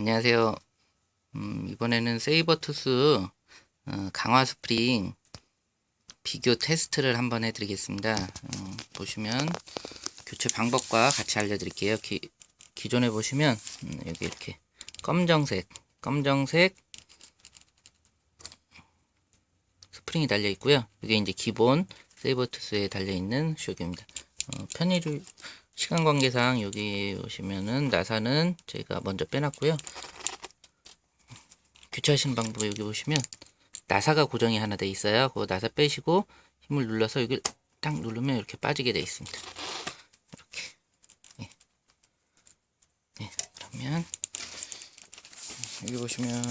안녕하세요. 음, 이번에는 세이버투스 어, 강화 스프링 비교 테스트를 한번 해드리겠습니다. 어, 보시면 교체 방법과 같이 알려드릴게요. 기, 기존에 보시면 음, 여기 이렇게 검정색, 검정색 스프링이 달려 있고요. 이게 이제 기본 세이버투스에 달려 있는 쇼입니다. 어, 편의를 시간 관계상 여기 보시면은 나사는 제가 먼저 빼놨고요. 교체하시는 방법 여기 보시면 나사가 고정이 하나 돼 있어요. 그 나사 빼시고 힘을 눌러서 여기 딱 누르면 이렇게 빠지게 돼 있습니다. 이렇게. 예. 예, 그러면 여기 보시면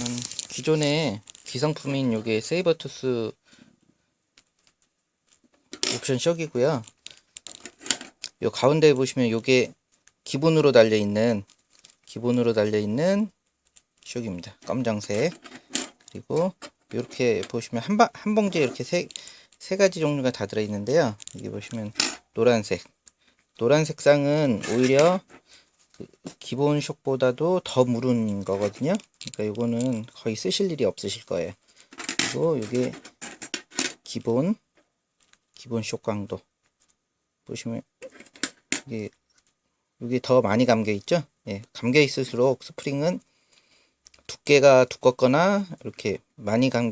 기존에 기성품인 요게 세이버투스 옵션 셔이고요. 요 가운데 보시면 요게 기본으로 달려 있는 기본으로 달려 있는 쇼입니다. 검정색 그리고 이렇게 보시면 한, 바, 한 봉지에 이렇게 세, 세 가지 종류가 다 들어 있는데요. 여기 보시면 노란색 노란색 쌍은 오히려 그 기본 숏보다도 더 무른 거거든요. 그러니까 요거는 거의 쓰실 일이 없으실 거예요. 그리고 이게 기본 기본 숏 강도 보시면 이게 여기 더 많이 감겨 있죠? 예, 감겨 있을수록 스프링은 두께가 두껍거나 이렇게 많이 감,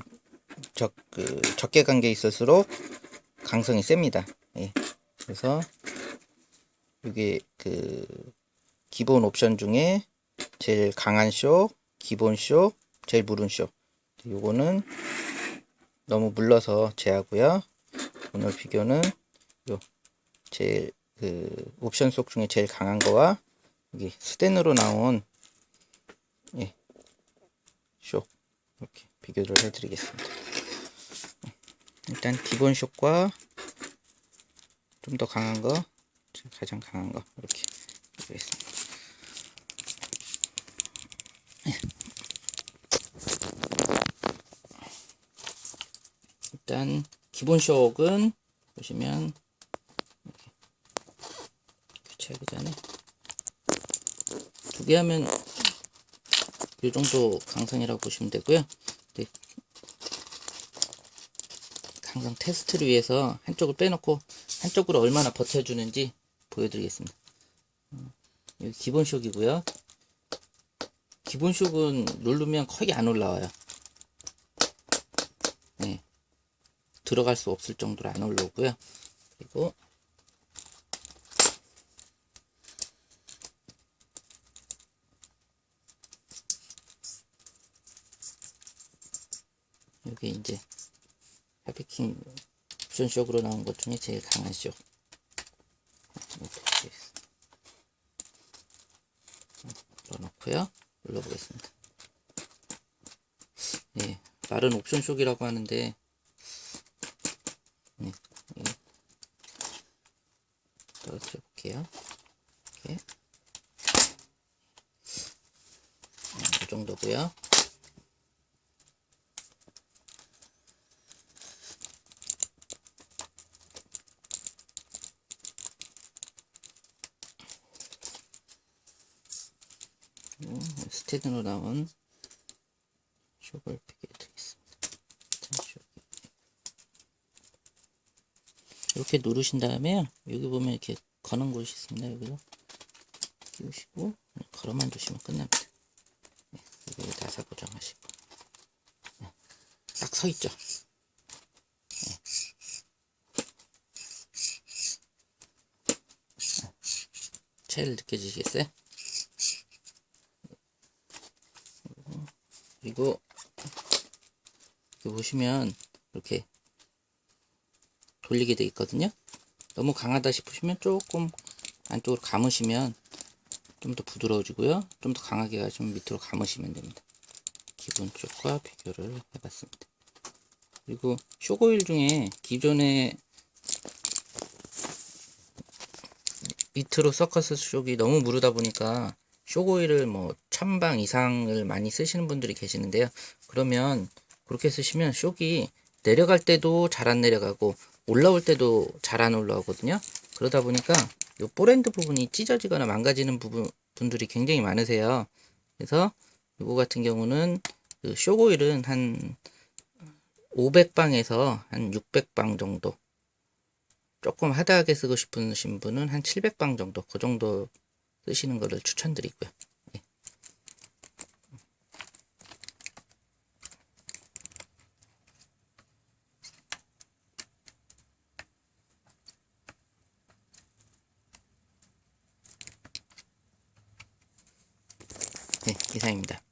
적, 그, 적게 감겨 있을수록 강성이 셉니다. 예, 그래서 이게 그 기본 옵션 중에 제일 강한 쇼, 기본 쇼, 제일 무른 쇼. 요거는 너무 물러서 제하고요. 오늘 비교는 요 제일 그 옵션 속 중에 제일 강한 거와 여기 스텐으로 나온 예, 쇼 이렇게 비교를 해드리겠습니다. 일단 기본 쇼과 좀 더 강한 거, 가장 강한 거 이렇게 비교했습니다. 일단 기본 쇼은 보시면 교체하기 전에 두 개 하면 이 정도 강성이라고 보시면 되고요. 네. 강성 테스트를 위해서 한쪽을 빼놓고 한쪽으로 얼마나 버텨주는지 보여드리겠습니다. 음, 여기 기본 쇼이고요. 기본 쇼은 누르면 거의 안 올라와요. 네. 들어갈 수 없을 정도로 안 올라오고요. 그리고 여기 이제 하비킹 옵션 쇼으로 나온 것 중에 제일 강한 쇼. 넣어놓고요. 눌러보겠습니다. 예, 말은 옵션 쇼이라고 하는데 네, 예. 떨어뜨려 볼게요. 이렇게 이 정도고요. 스테드로 나온 쇼걸 비교해드리겠습니다. 이렇게 누르신 다음에요. 여기 보면 이렇게 거는 곳이 있습니다. 여기로 끼우시고 걸어만 두시면 끝납니다. 네, 여기 나사 고정하시고 네, 딱 서 있죠. 네. 체를 느껴지시겠어요? 그리고 여기 보시면 이렇게 돌리게 돼 있거든요. 너무 강하다 싶으시면 조금 안쪽으로 감으시면 좀 더 부드러워지고요. 좀 더 강하게 가시면 밑으로 감으시면 됩니다. 기본 쪽과 비교를 해봤습니다. 그리고 쇼고일 중에 기존에 밑으로 서커스 쇼이 너무 무르다 보니까 쇼고일을 뭐 천방 이상을 많이 쓰시는 분들이 계시는데요. 그러면 그렇게 쓰시면 쇼기 내려갈 때도 잘 안 내려가고 올라올 때도 잘 안 올라오거든요. 그러다 보니까 이 포랜드 부분이 찢어지거나 망가지는 부분 분들이 굉장히 많으세요. 그래서 이거 같은 경우는 그 쇼고일은 한 500방에서 한 600방 정도 조금 하드하게 쓰고 싶으신 분은 한 700방 정도 그 정도 쓰시는 것을 추천드리고요. 예. 네, 이상입니다.